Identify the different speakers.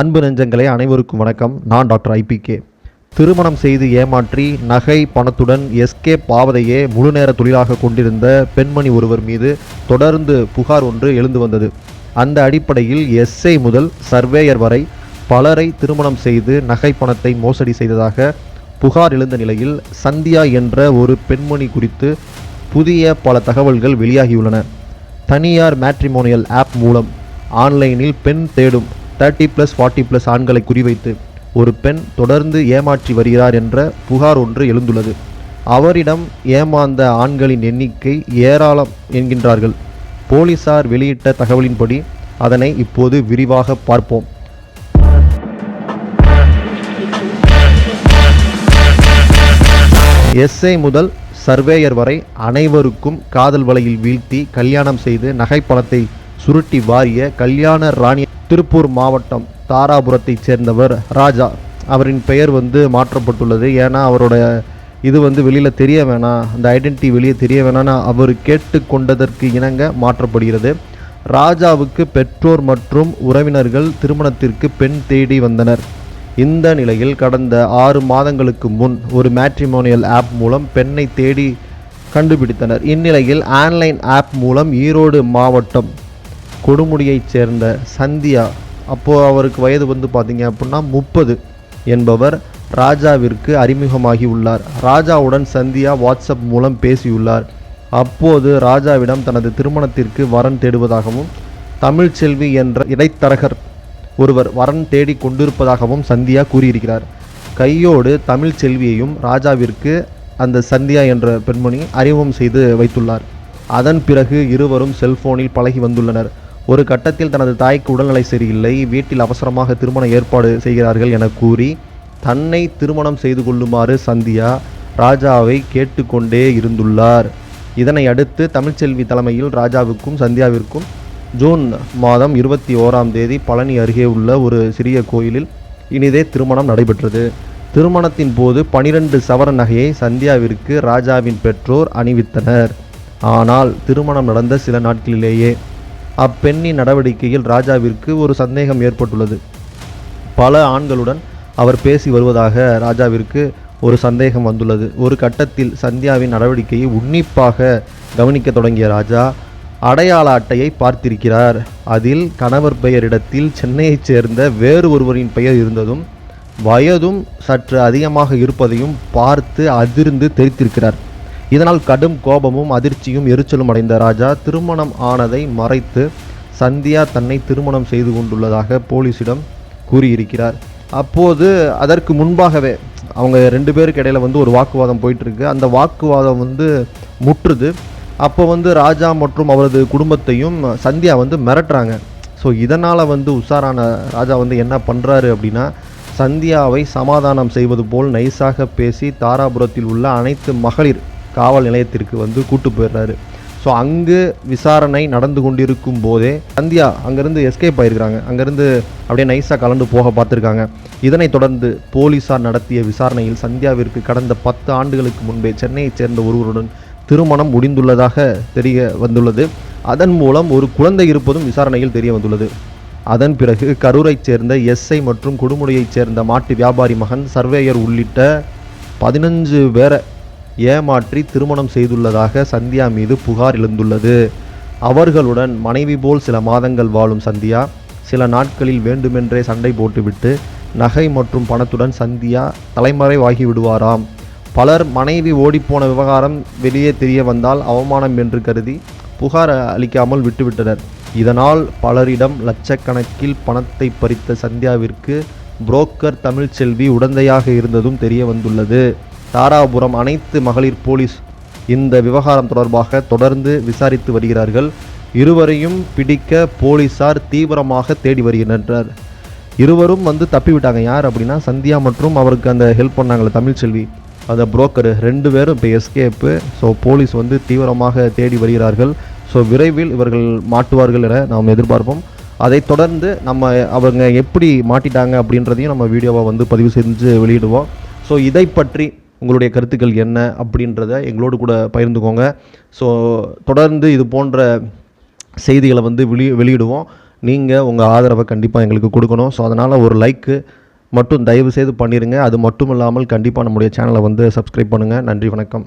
Speaker 1: அன்பு நெஞ்சங்களே அனைவருக்கும் வணக்கம். நான் டாக்டர் ஐபிகே. திருமணம் செய்து ஏமாற்றி நகை பணத்துடன் எஸ்கேப் ஆவதையே முழு நேர தொழிலாக கொண்டிருந்த பெண்மணி ஒருவர் மீது தொடர்ந்து புகார் ஒன்று எழுந்து வந்தது. அந்த அடிப்படையில் எஸ்ஐ முதல் சர்வேயர் வரை பலரை திருமணம் செய்து நகை பணத்தை மோசடி செய்ததாக புகார் எழுந்த நிலையில் சந்தியா என்ற ஒரு பெண்மணி குறித்து புதிய பல தகவல்கள் வெளியாகியுள்ளன. தனியார் மேட்ரிமோனியல் ஆப் மூலம் ஆன்லைனில் பெண் தேடும் தேர்ட்டி ப்ளஸ் ஃபார்ட்டி ப்ளஸ் ஆண்களை குறிவைத்து ஒரு பெண் தொடர்ந்து ஏமாற்றி வருகிறார் என்ற புகார் ஒன்று எழுந்துள்ளது. அவரிடம் ஏமாந்த ஆண்களின் எண்ணிக்கை ஏராளம் என்கின்றார்கள். போலீசார் வெளியிட்ட தகவலின்படி அதனை இப்போது விரிவாக பார்ப்போம். எஸ்ஐ முதல் சர்வேயர் வரை அனைவருக்கும் காதல் வலையில் வீழ்த்தி கல்யாணம் செய்து நகைப்பணத்தை சுருட்டி வாரிய கல்யாண ராணி திருப்பூர் மாவட்டம் தாராபுரத்தைச் சேர்ந்தவர் ராஜா. அவரின் பெயர் வந்து மாற்றப்பட்டுள்ளது. ஏன்னா அவரோட இது வந்து வெளியில் தெரிய வேணாம். அந்த ஐடென்டிட்டி வெளியே தெரிய வேணாம்னு அவர் கேட்டு கொண்டதற்கு இணங்க மாற்றப்படுகிறது. ராஜாவுக்கு பெற்றோர் மற்றும் உறவினர்கள் திருமணத்திற்கு பெண் தேடி வந்தனர். இந்த நிலையில் கடந்த ஆறு மாதங்களுக்கு முன் ஒரு மேட்ரிமோனியல் ஆப் மூலம் பெண்ணை தேடி கண்டுபிடித்தனர். இந்நிலையில் ஆன்லைன் ஆப் மூலம் ஈரோடு மாவட்டம் கொடுமுடியைச் சேர்ந்த சந்தியா அப்போது அவருக்கு வயது வந்து பார்த்தீங்க அப்படின்னா முப்பது என்பவர் ராஜாவிற்கு அறிமுகமாகி உள்ளார். ராஜாவுடன் சந்தியா வாட்ஸ்அப் மூலம் பேசியுள்ளார். அப்போது ராஜாவிடம் தனது திருமணத்திற்கு வரன் தேடுவதாகவும் தமிழ்ச்செல்வி என்ற இடைத்தரகர் ஒருவர் வரன் தேடி கொண்டிருப்பதாகவும் சந்தியா கூறியிருக்கிறார். கையோடு தமிழ் செல்வியையும் ராஜாவிற்கு அந்த சந்தியா என்ற பெண்மணி அறிமுகம் செய்து வைத்துள்ளார். அதன் பிறகு இருவரும் செல்போனில் பழகி வந்துள்ளனர். ஒரு கட்டத்தில் தனது தாய்க்கு உடல்நிலை சரியில்லை வீட்டில் அவசரமாக திருமண ஏற்பாடு செய்கிறார்கள் என கூறி தன்னை திருமணம் செய்து கொள்ளுமாறு சந்தியா ராஜாவை கேட்டுக்கொண்டே இருந்துள்ளார். இதனை அடுத்து தமிழ்ச்செல்வி தலைமையில் ராஜாவுக்கும் சந்தியாவிற்கும் ஜூன் மாதம் இருபத்தி ஓராம் தேதி பழனி அருகே உள்ள ஒரு சிறிய கோயிலில் இனிதே திருமணம் நடைபெற்றது. திருமணத்தின் போது பனிரெண்டு சவர நகையை சந்தியாவிற்கு ராஜாவின் பெற்றோர் அணிவித்தனர். ஆனால் திருமணம் நடந்த சில நாட்களிலேயே அப்பெண்ணின் நடவடிக்கையில் ராஜாவிற்கு ஒரு சந்தேகம் ஏற்பட்டுள்ளது. பல ஆண்களுடன் அவர் பேசி வருவதாக ராஜாவிற்கு ஒரு சந்தேகம் வந்துள்ளது. ஒரு கட்டத்தில் சந்தியாவின் நடவடிக்கையை உன்னிப்பாக கவனிக்க தொடங்கிய ராஜா அடையாள அட்டையை பார்த்திருக்கிறார். அதில் கணவர் பெயரிடத்தில் சென்னையைச் சேர்ந்த வேறு ஒருவரின் பெயர் இருந்ததும் வயதும் சற்று அதிகமாக இருப்பதையும் பார்த்து அதிர்ந்து தெரித்திருக்கிறார். இதனால் கடும் கோபமும் அதிர்ச்சியும் எரிச்சலும் அடைந்த ராஜா திருமணம் ஆனதை மறைத்து சந்தியா தன்னை திருமணம் செய்து கொண்டுள்ளதாக போலீசிடம் கூறியிருக்கிறார். அப்போது அதற்கு முன்பாகவே அவங்க ரெண்டு பேருக்கு இடையில வந்து ஒரு வாக்குவாதம் போயிட்டுருக்கு. அந்த வாக்குவாதம் வந்து முற்றுது. அப்போ வந்து ராஜா மற்றும் அவரது குடும்பத்தையும் சந்தியா வந்து மிரட்டுறாங்க. ஸோ இதனால் வந்து உஷாரான ராஜா வந்து என்ன பண்ணுறாரு அப்படின்னா சந்தியாவை சமாதானம் செய்வது போல் நைஸாக பேசி தாராபுரத்தில் உள்ள அனைத்து மகளிர் காவல் நிலையத்திற்கு வந்து கூட்டு போயிடுறாரு. ஸோ அங்கு விசாரணை நடந்து கொண்டிருக்கும் போதே சந்தியா அங்கேருந்து எஸ்கேப் ஆயிருக்கிறாங்க. அங்கேருந்து அப்படியே நைஸாக கலந்து போக பார்த்துருக்காங்க. இதனைத் தொடர்ந்து போலீசார் நடத்திய விசாரணையில் சந்தியாவிற்கு கடந்த பத்து ஆண்டுகளுக்கு முன்பே சென்னையைச் சேர்ந்த ஒருவருடன் திருமணம் முடிந்துள்ளதாக தெரிய வந்துள்ளது. அதன் மூலம் ஒரு குழந்தை இருப்பதும் விசாரணையில் தெரிய வந்துள்ளது. அதன் பிறகு கரூரைச் சேர்ந்த எஸ்ஐ மற்றும் கொடுமுடியைச் சேர்ந்த மாட்டு வியாபாரி மகன் சர்வேயர் உள்ளிட்ட பதினஞ்சு பேரை ஏமாற்றி திருமணம் செய்துள்ளதாக சந்தியா மீது புகார் எழுந்துள்ளது. அவர்களுடன் மனைவி போல் சில மாதங்கள் வாழும் சந்தியா சில நாட்களில் வேண்டுமென்றே சண்டை போட்டுவிட்டு நகை மற்றும் பணத்துடன் சந்தியா தலைமறைவாகி விடுவாராம். பலர் மனைவி ஓடிப்போன விவகாரம் வெளியே தெரிய வந்தால் அவமானம் என்று கருதி புகார் அளிக்காமல் விட்டுவிட்டனர். இதனால் பலரிடம் லட்சக்கணக்கில் பணத்தை பறித்த சந்தியாவிற்கு புரோக்கர் தமிழ்ச்செல்வி உடந்தையாக இருந்ததும் தெரிய வந்துள்ளது. தாராபுரம் அனைத்து மகளிர் போலீஸ் இந்த விவகாரம் தொடர்பாக தொடர்ந்து விசாரித்து வருகிறார்கள். இருவரையும் பிடிக்க போலீசார் தீவிரமாக தேடி வருகின்றனர். இருவரும் வந்து தப்பிவிட்டாங்க. யார் அப்படின்னா சந்தியா மற்றும் அவருக்கு அந்த ஹெல்ப் பண்ணாங்களே தமிழ்ச்செல்வி அந்த புரோக்கரு ரெண்டு பேரும் இப்போ எஸ்கேப்பு ஸோ போலீஸ் வந்து தீவிரமாக தேடி வருகிறார்கள். ஸோ விரைவில் இவர்கள் மாட்டுவார்கள் என நாம் எதிர்பார்ப்போம். அதை தொடர்ந்து நம்ம அவங்க எப்படி மாட்டிட்டாங்க அப்படின்றதையும் நம்ம வீடியோவை வந்து பதிவு செஞ்சு வெளியிடுவோம். ஸோ இதை பற்றி உங்களுடைய கருத்துக்கள் என்ன அப்படின்றத எங்களோடு கூட பகிர்ந்துக்கோங்க. ஸோ தொடர்ந்து இது போன்ற செய்திகளை வந்து வெளி வெளியிடுவோம். நீங்கள் உங்கள் ஆதரவை கண்டிப்பாக எங்களுக்கு கொடுக்கணும். ஸோ அதனால் ஒரு லைக்கு மட்டும் தயவு செய்து பண்ணிடுங்க அது மட்டும் இல்லாமல் கண்டிப்பாக நம்முடைய சேனலை வந்து சப்ஸ்கிரைப் பண்ணுங்கள் நன்றி வணக்கம்.